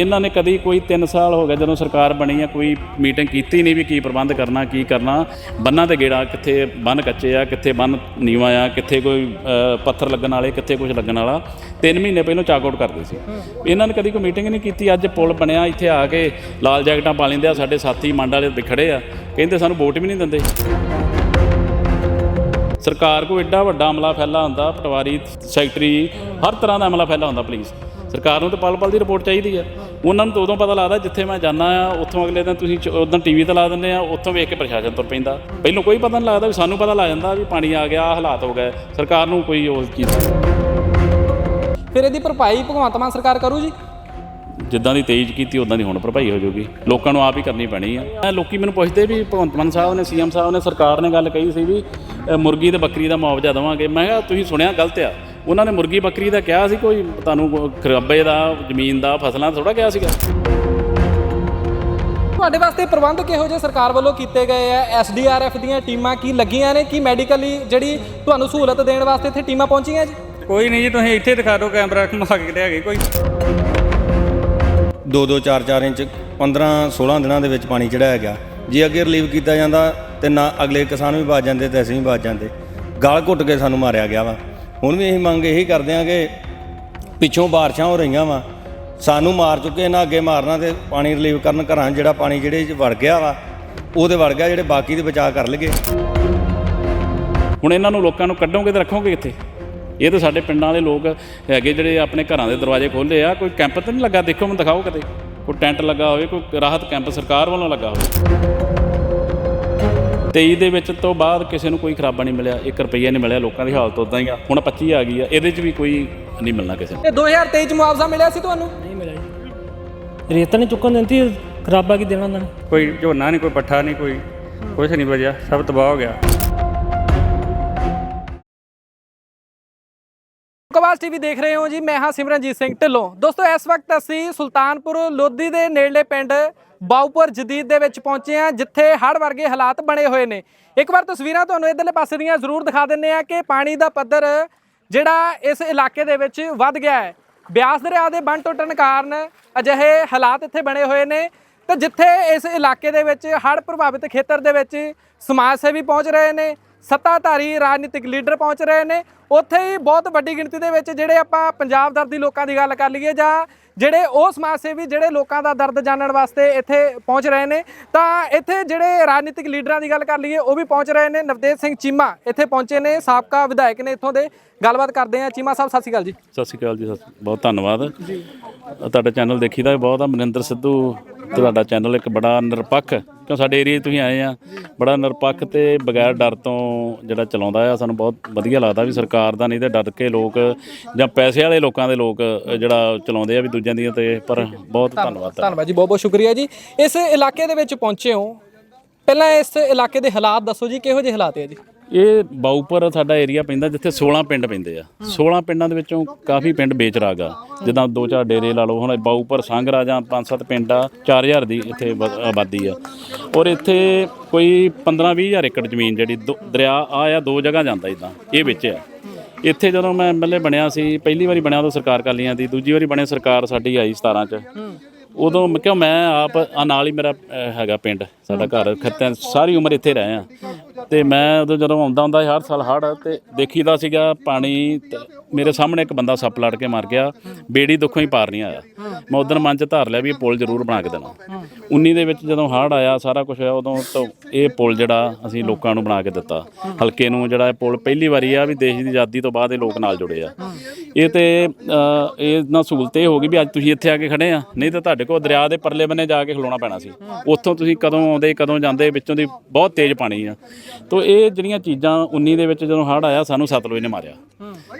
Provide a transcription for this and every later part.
ਇਹਨਾਂ ਨੇ ਕਦੀ ਕੋਈ 3 ਸਾਲ ਹੋ ਗਏ ਜਦੋਂ ਸਰਕਾਰ ਬਣੀ ਆ, ਕੋਈ ਮੀਟਿੰਗ ਕੀਤੀ ਨਹੀਂ ਵੀ ਕੀ ਪ੍ਰਬੰਧ ਕਰਨਾ, ਕੀ ਕਰਨਾ। ਬੰਨਾਂ ਤੇ ਗੇੜਾ ਕਿੱਥੇ ਬੰਨ ਕੱਚੇ ਆ, ਕਿੱਥੇ ਬੰਨ ਨੀਵਾਂ ਆ, ਕਿੱਥੇ ਕੋਈ ਪੱਥਰ ਲੱਗਣ ਵਾਲੇ, ਕਿੱਥੇ ਕੁਝ ਲੱਗਣ ਵਾਲਾ। 3 ਮਹੀਨੇ ਪਹਿਲਾਂ ਚਾਕ ਆਊਟ ਕਰਦੇ ਸੀ। ਇਹਨਾਂ ਨੇ ਕਦੀ ਕੋਈ ਮੀਟਿੰਗ ਨਹੀਂ ਕੀਤੀ। ਅੱਜ ਪੁਲ ਬਣਿਆ, ਇੱਥੇ ਆ ਕੇ ਲਾਲ ਜੈਕਟਾਂ ਪਾ ਲੈਂਦੇ ਆ, ਸਾਡੇ ਸਾਥੀ ਮੰਡ ਵਾਲੇ ਵੀ ਆ। ਕਹਿੰਦੇ ਸਾਨੂੰ ਵੋਟ ਵੀ ਨਹੀਂ ਦਿੰਦੇ। ਸਰਕਾਰ ਕੋ ਐਡਾ ਵੱਡਾ ਅਮਲਾ ਫੈਲਾ ਹੁੰਦਾ, ਪਟਵਾਰੀ, ਸੈਕਟਰੀ, ਹਰ ਤਰ੍ਹਾਂ ਦਾ ਅਮਲਾ ਫੈਲਾ ਹੁੰਦਾ ਪੁਲਿਸ। ਸਰਕਾਰ ਨੂੰ ਤਾਂ ਪਲ ਪਲ ਦੀ ਰਿਪੋਰਟ ਚਾਹੀਦੀ ਆ। ਉਹਨਾਂ ਨੂੰ ਤਾਂ ਉਦੋਂ ਪਤਾ ਲੱਗਦਾ ਜਿੱਥੇ ਮੈਂ ਜਾਣਾ ਆ ਉੱਥੋਂ ਅਗਲੇ ਦਿਨ ਤੁਸੀਂ ਉਦੋਂ ਟੀਵੀ ਤੇ ਲਾ ਦਿੰਦੇ ਆ ਉੱਥੋਂ ਵੇਖ ਕੇ ਪ੍ਰਸ਼ਾਸਨ ਤੁਰ ਪੈਂਦਾ। ਪਹਿਲਾਂ ਕੋਈ ਪਤਾ ਨਹੀਂ ਲੱਗਦਾ ਵੀ ਸਾਨੂੰ ਪਤਾ ਲੱਗ ਜਾਂਦਾ ਵੀ ਪਾਣੀ ਆ ਗਿਆ ਹਾਲਾਤ ਹੋ ਗਏ। ਸਰਕਾਰ ਨੂੰ ਕੋਈ ਉਸ ਚੀਜ਼ ਫਿਰ ਇਹਦੀ ਭਰਪਾਈ ਭਗਵੰਤ ਮਾਨ ਸਰਕਾਰ ਕਰੂ ਜੀ? ਜਿੱਦਾਂ ਦੀ ਤੇਜ਼ ਕੀਤੀ ਉਦਾਂ ਦੀ ਹੁਣ ਭਰਪਾਈ ਹੋ ਜਾਊਗੀ। ਲੋਕਾਂ ਨੂੰ ਆਪ ਹੀ ਕਰਨੀ ਪੈਣੀ ਆ। ਲੋਕੀ ਮੈਨੂੰ ਪੁੱਛਦੇ ਵੀ ਭਗਵੰਤ ਮਾਨ ਸਾਹਿਬ ਨੇ ਸੀਐਮ ਸਾਹਿਬ ਨੇ ਸਰਕਾਰ ਨੇ ਗੱਲ ਕਹੀ ਸੀ ਵੀ ਮੁਰਗੀ ਤੇ ਬੱਕਰੀ ਦਾ ਮੁਆਵਜ਼ਾ ਦੇਵਾਂਗੇ। ਮੈਂ ਕਿਹਾ ਤੁਸੀਂ ਸੁਣਿਆ ਗਲਤ ਆ। ਉਹਨਾਂ ਨੇ ਮੁਰਗੀ ਬੱਕਰੀ ਦਾ ਕਿਹਾ ਸੀ ਕੋਈ ਤੁਹਾਨੂੰ ਖਰਾਬੇ ਦਾ ਜ਼ਮੀਨ ਦਾ ਫਸਲਾਂ ਥੋੜਾ ਕਿਹਾ ਸੀਗਾ। ਤੁਹਾਡੇ ਵਾਸਤੇ ਪ੍ਰਬੰਧ ਕਿਹੋ ਜਿਹੇ ਸਰਕਾਰ ਵੱਲੋਂ ਕੀਤੇ ਗਏ ਆ? ਐਸਡੀਆਰਐਫ ਦੀਆਂ ਟੀਮਾਂ ਕੀ ਲੱਗੀਆਂ ਨੇ? ਕੀ ਮੈਡੀਕਲੀ ਜਿਹੜੀ ਤੁਹਾਨੂੰ ਸਹੂਲਤ ਦੇਣ ਵਾਸਤੇ ਇੱਥੇ ਟੀਮਾਂ ਪਹੁੰਚੀਆਂ ਜੀ? ਕੋਈ ਨਹੀਂ ਜੀ ਤੁਸੀਂ ਇੱਥੇ ਦਿਖਾ ਦਿਓ ਕੈਮਰਾ ਘੁਮਾ ਕੇ ਲਿਆ ਕੇ ਕੋਈ। 2-2 4-4 ਇੰਚ 15-16 ਦਿਨਾਂ ਦੇ ਵਿੱਚ ਪਾਣੀ ਚੜਾਇਆ ਗਿਆ। ਜੇ ਅੱਗੇ ਰਿਲੀਵ ਕੀਤਾ ਜਾਂਦਾ ਤੇ ਨਾ ਅਗਲੇ ਕਿਸਾਨ ਵੀ ਬਚ ਜਾਂਦੇ ਤੇ ਅਸੀਂ ਵੀ ਬਚ ਜਾਂਦੇ। ਗਲ ਘੁੱਟ ਕੇ ਸਾਨੂੰ ਮਾਰਿਆ ਗਿਆ ਵਾ। ਹੁਣ ਵੀ ਅਸੀਂ ਮੰਗ ਇਹੀ ਕਰਦੇ ਹਾਂ ਕਿ ਪਿੱਛੋਂ ਬਾਰਿਸ਼ਾਂ ਹੋ ਰਹੀਆਂ ਵਾ, ਸਾਨੂੰ ਮਾਰ ਚੁੱਕੇ ਨਾ ਅੱਗੇ ਮਾਰਨਾ ਤੇ ਪਾਣੀ ਰਿਲੀਵ ਕਰਨ ਘਰਾਂ 'ਚ ਜਿਹੜਾ ਪਾਣੀ ਜਿਹੜੇ 'ਚ ਵੜ ਗਿਆ ਵਾ, ਉਹਦੇ ਵੜ ਗਿਆ, ਜਿਹੜੇ ਬਾਕੀ ਦੇ ਬਚਾਅ ਕਰ ਲਗੇ ਹੁਣ ਇਹਨਾਂ ਨੂੰ ਲੋਕਾਂ ਨੂੰ ਕੱਢੋਗੇ ਤੇ ਰੱਖੋਗੇ ਕਿੱਥੇ? ਇਹ ਤਾਂ ਸਾਡੇ ਪਿੰਡਾਂ ਦੇ ਲੋਕ ਹੈਗੇ ਜਿਹੜੇ ਆਪਣੇ ਘਰਾਂ ਦੇ ਦਰਵਾਜ਼ੇ ਖੋਲ੍ਹੇ ਆ, ਕੋਈ ਕੈਂਪ ਤਾਂ ਨਹੀਂ ਲੱਗਾ? ਦੇਖੋ ਮੈਨੂੰ ਦਿਖਾਓ ਕਿਤੇ। ਕੋਈ ਟੈਂਟ ਲੱਗਾ ਹੋਵੇ, ਕੋਈ ਰਾਹਤ ਕੈਂਪ ਸਰਕਾਰ ਵੱਲੋਂ ਲੱਗਾ ਹੋਵੇ। 23 ਦੇ ਵਿੱਚ ਤੋਂ ਬਾਅਦ ਕਿਸੇ ਨੂੰ ਕੋਈ ਖਰਾਬਾ ਨਹੀਂ ਮਿਲਿਆ 1 ਰੁਪਈਆ ਨਹੀਂ ਮਿਲਿਆ ਲੋਕਾਂ ਦੀ ਹਾਲਤ ਉਦਾਂ ਹੀ ਆ। ਹੁਣ 25 ਆ ਗਈ ਆ ਇਹਦੇ 'ਚ ਵੀ ਕੋਈ ਨਹੀਂ ਮਿਲਣਾ ਕਿਸੇ ਨੂੰ। ਇਹ 2023 ਚ ਮੁਆਵਜ਼ਾ ਮਿਲਿਆ ਸੀ ਤੁਹਾਨੂੰ? ਰੇਤਾ ਨਹੀਂ ਚੁੱਕਣ ਦਿੰਦੀ ਖਰਾਬਾ ਕੀ ਦੇਣਾ ਉਹਨਾਂ ਨੇ? ਕੋਈ ਝੋਨਾ ਨਹੀਂ ਕੋਈ ਪੱਠਾ ਨਹੀਂ ਕੋਈ ਕੁਛ ਨਹੀਂ ਬਚਿਆ ਸਭ ਤਬਾਹ ਹੋ ਗਿਆ। ਕਵਾਸ ਟੀਵੀ ਦੇਖ ਰਹੇ ਹੋ ਜੀ, ਮੈਂ ਹਾਂ ਸਿਮਰਨਜੀਤ ਸਿੰਘ ਢਿੱਲੋਂ। ਦੋਸਤੋ, ਇਸ ਵਕਤ ਅਸੀਂ ਸੁਲਤਾਨਪੁਰ ਲੋਧੀ ਦੇ ਨੇੜਲੇ ਪਿੰਡ ਬਾਉਪੁਰ ਜਦੀਦ ਦੇ ਵਿੱਚ ਪਹੁੰਚੇ ਹਾਂ, ਜਿੱਥੇ ਹੜ੍ਹ ਵਰਗੇ ਹਾਲਾਤ ਬਣੇ ਹੋਏ ਨੇ। ਇੱਕ ਵਾਰ ਤਸਵੀਰਾਂ ਤੁਹਾਨੂੰ ਇਧਰਲੇ ਪਾਸੇ ਦੀਆਂ ਜ਼ਰੂਰ ਦਿਖਾ ਦਿੰਨੇ ਆ ਕਿ ਪਾਣੀ ਦਾ ਪੱਧਰ ਜਿਹੜਾ ਇਸ ਇਲਾਕੇ ਦੇ ਵਿੱਚ ਵੱਧ ਗਿਆ ਹੈ। ਬਿਆਸ ਦਰਿਆ ਦੇ ਬੰਨ ਟੁੱਟਣ ਕਾਰਨ ਅਜਿਹੇ ਹਾਲਾਤ ਇੱਥੇ ਬਣੇ ਹੋਏ ਨੇ ਤੇ ਜਿੱਥੇ ਇਸ ਇਲਾਕੇ ਦੇ ਵਿੱਚ ਹੜ੍ਹ ਪ੍ਰਭਾਵਿਤ ਖੇਤਰ ਦੇ ਵਿੱਚ ਸਮਾਜ ਸੇਵੀ ਪਹੁੰਚ ਰਹੇ ਨੇ ਸੱਤਾਧਾਰੀ ਰਾਜਨੀਤਿਕ ਲੀਡਰ ਪਹੁੰਚ ਰਹੇ ਨੇ। ਉੱਥੇ ਹੀ ਬਹੁਤ ਵੱਡੀ ਗਿਣਤੀ ਦੇ ਵਿੱਚ ਜਿਹੜੇ ਆਪਾਂ ਪੰਜਾਬ ਦਰਦੀ ਲੋਕਾਂ ਦੀ ਗੱਲ ਕਰ ਲਈਏ ਜਾਂ ਜਿਹੜੇ ਉਹ ਸਮਾਜ ਸੇਵੀ ਜਿਹੜੇ ਲੋਕਾਂ ਦਾ ਦਰਦ ਜਾਣਨ ਵਾਸਤੇ ਇੱਥੇ ਪਹੁੰਚ ਰਹੇ ਨੇ, ਤਾਂ ਇੱਥੇ ਜਿਹੜੇ ਰਾਜਨੀਤਿਕ ਲੀਡਰਾਂ ਦੀ ਗੱਲ ਕਰ ਲਈਏ, ਉਹ ਵੀ ਪਹੁੰਚ ਰਹੇ ਨੇ। ਨਵਦੇਵ ਸਿੰਘ ਚੀਮਾ ਇੱਥੇ ਪਹੁੰਚੇ ਨੇ, ਸਾਬਕਾ ਵਿਧਾਇਕ ਨੇ ਇੱਥੋਂ ਦੇ। ਗੱਲਬਾਤ ਕਰਦੇ ਆ ਚੀਮਾ ਸਾਹਿਬ, ਸਤਿ ਸ਼੍ਰੀ ਅਕਾਲ ਜੀ। ਸਤਿ ਸ਼੍ਰੀ ਅਕਾਲ ਜੀ, ਸਤਿ ਸ਼੍ਰੀ- ਬਹੁਤ ਧੰਨਵਾਦ। ਜੀ ਤੁਹਾਡਾ ਚੈਨਲ ਦੇਖੀਦਾ ਵੀ ਬਹੁਤ ਆ। ਮਨਿੰਦਰ ਸਿੱਧੂ, ਤੁਹਾਡਾ ਚੈਨਲ ਇੱਕ ਬੜਾ ਨਿਰਪੱਖ ਕਿਉਂ ਸਾਡੇ ਏਰੀਆ ਤੁਸੀਂ ਆਏ ਆ ਬੜਾ ਨਿਰਪੱਖ ਤੇ ਬਗੈਰ ਡਰ ਤੋਂ ਜਿਹੜਾ ਚਲਾਉਂਦਾ ਆ ਸਾਨੂੰ ਬਹੁਤ ਵਧੀਆ ਲੱਗਦਾ ਵੀ ਸਰਕਾਰ ਦਾ ਨਹੀਂ ਤੇ ਡਰ ਕੇ ਲੋਕ ਜਾਂ ਪੈਸੇ ਵਾਲੇ ਲੋਕਾਂ ਦੇ ਲੋਕ ਜਿਹੜਾ ਚਲਾਉਂਦੇ ਆ ਵੀ ਦੂਜਿਆਂ ਦੀਆਂ ਤੇ ਪਰ ਬਹੁਤ ਧੰਨਵਾਦ। ਧੰਨਵਾਦ ਜੀ ਬਹੁਤ ਬਹੁਤ ਸ਼ੁਕਰੀਆ ਜੀ। ਇਸ ਇਲਾਕੇ ਦੇ ਵਿੱਚ ਪਹੁੰਚੇ ਹੋ। ਪਹਿਲਾਂ ਇਸ ਇਲਾਕੇ ਦੇ ਹਾਲਾਤ ਦੱਸੋ ਜੀ ਕਿਹੋ ਜਿਹੇ ਹਾਲਾਤ ਹੈ ਜੀ? ਇਹ ਬਾਊਪਰ ਸਾਡਾ ਏਰੀਆ ਪੈਂਦਾ ਜਿੱਥੇ 16 ਪਿੰਡ ਪੈਂਦੇ ਆ। 16 ਪਿੰਡਾਂ ਦੇ ਵਿੱਚੋਂ ਕਾਫੀ ਪਿੰਡ ਵੇਚ ਰਾਗਾ ਜਿੱਦਾਂ ਦੋ ਚਾਰ ਡੇਰੇ ਲਾ ਲਓ, ਹੁਣ ਬਾਊਪਰ ਸੰਘਰਾ ਜਾਂ ਪੰਜ ਸੱਤ ਪਿੰਡ ਆ 4000 ਦੀ ਇੱਥੇ ਆਬਾਦੀ ਆ। ਔਰ ਇੱਥੇ ਕੋਈ 15 20000 ਏਕੜ ਜ਼ਮੀਨ ਜਿਹੜੀ ਦੋ- ਦਰਿਆ ਆ ਆ ਦੋ ਜਗ੍ਹਾ ਜਾਂਦਾ ਇਦਾਂ, ਇਹ ਵਿੱਚ ਆ। ਇੱਥੇ ਜਦੋਂ ਮੈਂ ਐਮਐਲਏ ਬਣਿਆ ਸੀ, ਪਹਿਲੀ ਵਾਰੀ ਬਣਿਆ ਉਦੋਂ ਸਰਕਾਰ ਕਾਲੀਆਂ ਦੀ, ਦੂਜੀ ਵਾਰੀ ਬਣਿਆ ਸਰਕਾਰ ਸਾਡੀ ਆਈ 17 ਚ। ਉਦੋਂ ਮੈਂ ਕਿਉਂ ਮੈਂ ਆਪ ਆ ਨਾਲ ਹੀ ਮੇਰਾ ਹੈਗਾ ਪਿੰਡ, ਸਾਡਾ ਘਰ ਖੱਤਿਆਂ ਸਾਰੀ ਉਮਰ ਇੱਥੇ ਰਹੇ ਆ। ਤੇ ਮੈਂ ਉਦੋਂ ਜਦੋਂ ਆਉਂਦਾ ਹੁੰਦਾ ਸੀ ਹਰ ਸਾਲ ਹੜ੍ਹ ਤੇ ਦੇਖੀਦਾ ਸੀਗਾ ਪਾਣੀ ਤੇ ਮੇਰੇ ਸਾਹਮਣੇ ਇੱਕ ਬੰਦਾ ਸੱਪ ਲੜ ਕੇ ਮਰ ਗਿਆ ਬੇੜੀ ਦੁੱਖੋਂ ਹੀ ਪਾਰ ਨਹੀਂ ਆਇਆ। ਮੈਂ ਉਦੋਂ ਮਨ ਚ ਧਾਰ ਲਿਆ ਵੀ ਇਹ ਪੁਲ ਜ਼ਰੂਰ ਬਣਾ ਕੇ ਦੇਣਾ। 19 ਦੇ ਵਿੱਚ ਜਦੋਂ ਹੜ੍ਹ ਆਇਆ ਸਾਰਾ ਕੁਝ ਹੋਇਆ ਉਦੋਂ ਤੋਂ ਇਹ ਪੁਲ ਜਿਹੜਾ ਅਸੀਂ ਲੋਕਾਂ ਨੂੰ ਬਣਾ ਕੇ ਦਿੱਤਾ। ਹਲਕੇ ਨੂੰ ਜਿਹੜਾ ਇਹ ਪੁਲ ਪਹਿਲੀ ਵਾਰੀ ਆ ਵੀ ਦੇਸ਼ ਦੀ ਆਜ਼ਾਦੀ ਤੋਂ ਬਾਅਦ ਇਹ ਲੋਕ ਨਾਲ ਜੁੜੇ ਆ। ਇਹ ਤੇ ਅ, ਇਹ ਨਾਲ ਸਹੂਲਤ ਇਹ ਹੋ ਗਈ ਵੀ ਅੱਜ ਤੁਸੀਂ ਇੱਥੇ ਆ ਕੇ ਖੜੇ ਆ। ਨਹੀਂ ਤਾਂ ਤੁਹਾਡੇ ਕੋਲ ਦਰਿਆ ਦੇ ਪਰਲੇ ਬੰਨੇ ਜਾ ਕੇ ਖਲੋਣਾ ਪੈਣਾ ਸੀ। ਉੱਥੋਂ ਤੁਸੀਂ ਕਦੋਂ ਆਉਂਦੇ ਕਦੋਂ ਜਾਂਦੇ ਵਿੱਚੋਂ ਦੀ ਬਹੁਤ ਤੇਜ਼ ਪਾਣੀ ਆ। ਤੋਂ ਇਹ ਜਿਹੜੀਆਂ ਚੀਜ਼ਾਂ 19 ਦੇ ਵਿੱਚ ਜਦੋਂ ਹੜ੍ਹ ਆਇਆ, ਸਾਨੂੰ ਸਤਲੁਜ ਨੇ ਮਾਰਿਆ।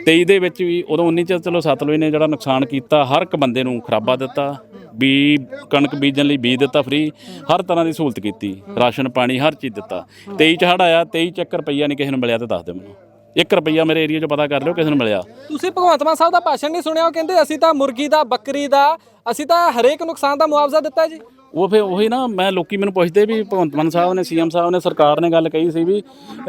23 ਦੇ ਵਿੱਚ ਵੀ ਉਦੋਂ 19 ਚ ਚਲੋ ਸਤਲੁਜ ਨੇ ਜਿਹੜਾ ਨੁਕਸਾਨ ਕੀਤਾ, ਹਰ ਇੱਕ ਬੰਦੇ ਨੂੰ ਖਰਾਬਾ ਦਿੱਤਾ, ਬੀ ਕਣਕ ਬੀਜਣ ਲਈ ਬੀਜ ਦਿੱਤਾ ਫ੍ਰੀ ਹਰ ਤਰ੍ਹਾਂ ਦੀ ਸਹੂਲਤ ਕੀਤੀ, ਰਾਸ਼ਨ, ਪਾਣੀ, ਹਰ ਚੀਜ਼ ਦਿੱਤਾ। 23 ਚ ਹੜ੍ਹ ਆਇਆ 23 ਚ 1 ਰੁਪਈਆ ਨਹੀਂ ਕਿਸੇ ਨੂੰ ਮਿਲਿਆ ਤੇ ਦੱਸ ਦਿਓ ਮੈਨੂੰ। 1 ਰੁਪਈਆ ਮੇਰੇ ਏਰੀਆ 'ਚ ਪਤਾ ਕਰ ਲਿਓ ਕਿਸੇ ਨੂੰ ਮਿਲਿਆ। ਤੁਸੀਂ ਭਗਵੰਤ ਮਾਨ ਸਾਹਿਬ ਦਾ ਭਾਸ਼ਣ ਨਹੀਂ ਸੁਣਿਆ, ਉਹ ਕਹਿੰਦੇ ਅਸੀਂ ਤਾਂ ਮੁਰਗੀ ਦਾ, ਬੱਕਰੀ ਦਾ, ਅਸੀਂ ਤਾਂ ਹਰੇਕ ਨੁਕਸਾਨ ਦਾ ਮੁਆਵਜ਼ਾ ਦਿੱਤਾ ਜੀ। ਉਹ ਫਿਰ ਉਹੀ ਨਾ ਮੈਂ ਲੋਕੀ ਮੈਨੂੰ ਪੁੱਛਦੇ ਵੀ ਭਗਵੰਤ ਮਾਨ ਸਾਹਿਬ ਨੇ ਸੀਐਮ ਸਾਹਿਬ ਨੇ ਸਰਕਾਰ ਨੇ ਗੱਲ ਕਹੀ ਸੀ ਵੀ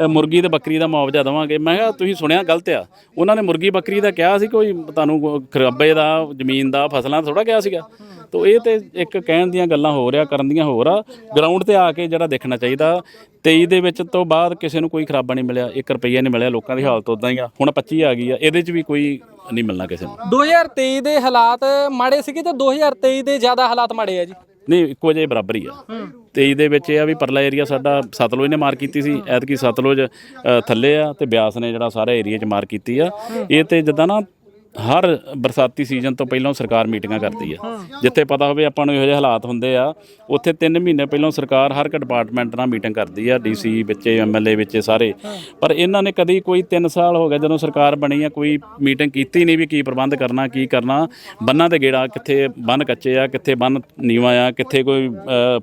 ਅ, ਮੁਰਗੀ ਤੇ ਬੱਕਰੀ ਦਾ ਮੁਆਵਜ਼ਾ ਦੇਵਾਂਗੇ। ਮੈਂ ਕਿਹਾ ਤੁਸੀਂ ਸੁਣਿਆ ਗਲਤ ਆ। ਉਹਨਾਂ ਨੇ ਮੁਰਗੀ ਬੱਕਰੀ ਦਾ ਕਿਹਾ ਸੀ ਕੋਈ ਤੁਹਾਨੂੰ ਖਰਾਬੇ ਦਾ ਜ਼ਮੀਨ ਦਾ ਫਸਲਾਂ ਥੋੜਾ ਕਿਹਾ ਸੀਗਾ। ਤੋ ਇਹ ਤੇ ਇੱਕ ਕਹਿਣ ਦੀਆਂ ਗੱਲਾਂ ਹੋ ਰਿਹਾ ਕਰਨ ਦੀਆਂ ਹੋਰ ਆ। ਗਰਾਊਂਡ ਤੇ ਆ ਕੇ ਜਿਹੜਾ ਦੇਖਣਾ ਚਾਹੀਦਾ 23 ਦੇ ਵਿੱਚ ਤੋਂ ਬਾਅਦ ਕਿਸੇ ਨੂੰ ਕੋਈ ਖਰਾਬਾ ਨਹੀਂ ਮਿਲਿਆ 1 ਰੁਪਈਆ ਨਹੀਂ ਮਿਲਿਆ ਲੋਕਾਂ ਦੀ ਹਾਲਤ ਉਦਾਂ ਹੀ ਆ। ਹੁਣ 25 ਆ ਗਈ ਆ ਇਹਦੇ 'ਚ ਵੀ ਕੋਈ ਨਹੀਂ ਮਿਲਣਾ ਕਿਸੇ ਨੂੰ। 2023 ਦੇ ਹਾਲਾਤ ਮਾੜੇ ਸੀਗੇ ਤੇ 2023 ਦੇ ਜ਼ਿਆਦਾ ਹਾਲਾਤ ਮਾੜੇ ਆ ਜੀ। ਨਹੀਂ ਇੱਕੋ ਜਿਹੇ ਬਰਾਬਰ ਹੀ ਆ। 23 ਦੇ ਵਿੱਚ ਇਹ ਆ ਵੀ ਪਰਲਾ ਏਰੀਆ ਸਾਡਾ ਸਤਲੁਜ ਨੇ ਮਾਰ ਕੀਤੀ ਸੀ। ਐਤਕੀ ਸਤਲੁਜ ਅ, ਥੱਲੇ ਆ ਤੇ ਬਿਆਸ ਨੇ ਜਿਹੜਾ ਸਾਰਾ ਏਰੀਆ 'ਚ ਮਾਰ ਕੀਤੀ ਆ। ਇਹ ਤੇ ਜਿੱਦਾਂ ਨਾ ਹਰ ਬਰਸਾਤੀ ਸੀਜ਼ਨ ਤੋਂ ਪਹਿਲਾਂ ਸਰਕਾਰ ਮੀਟਿੰਗਾਂ ਕਰਦੀ ਆ। ਜਿੱਥੇ ਪਤਾ ਹੋਵੇ ਆਪਾਂ ਨੂੰ ਇਹੋ ਜਿਹੇ ਹਾਲਾਤ ਹੁੰਦੇ ਆ, ਉੱਥੇ 3 ਮਹੀਨੇ ਪਹਿਲਾਂ ਸਰਕਾਰ ਹਰ ਇੱਕ ਡਿਪਾਰਟਮੈਂਟ ਨਾਲ ਮੀਟਿੰਗ ਕਰਦੀ ਆ ਡੀਸੀ ਵਿੱਚ ਐਮਐਲਏ ਵਿੱਚ ਸਾਰੇ। ਪਰ ਇਹਨਾਂ ਨੇ ਕਦੀ ਕੋਈ 3 ਸਾਲ ਹੋ ਗਏ ਜਦੋਂ ਸਰਕਾਰ ਬਣੀ ਆ, ਕੋਈ ਮੀਟਿੰਗ ਕੀਤੀ ਨਹੀਂ ਵੀ ਕੀ ਪ੍ਰਬੰਧ ਕਰਨਾ, ਕੀ ਕਰਨਾ। ਬੰਨਾਂ ਤੇ ਗੇੜਾ ਕਿੱਥੇ ਬੰਨ ਕੱਚੇ ਆ, ਕਿੱਥੇ ਬੰਨ ਨੀਵਾ ਆ, ਕਿੱਥੇ ਕੋਈ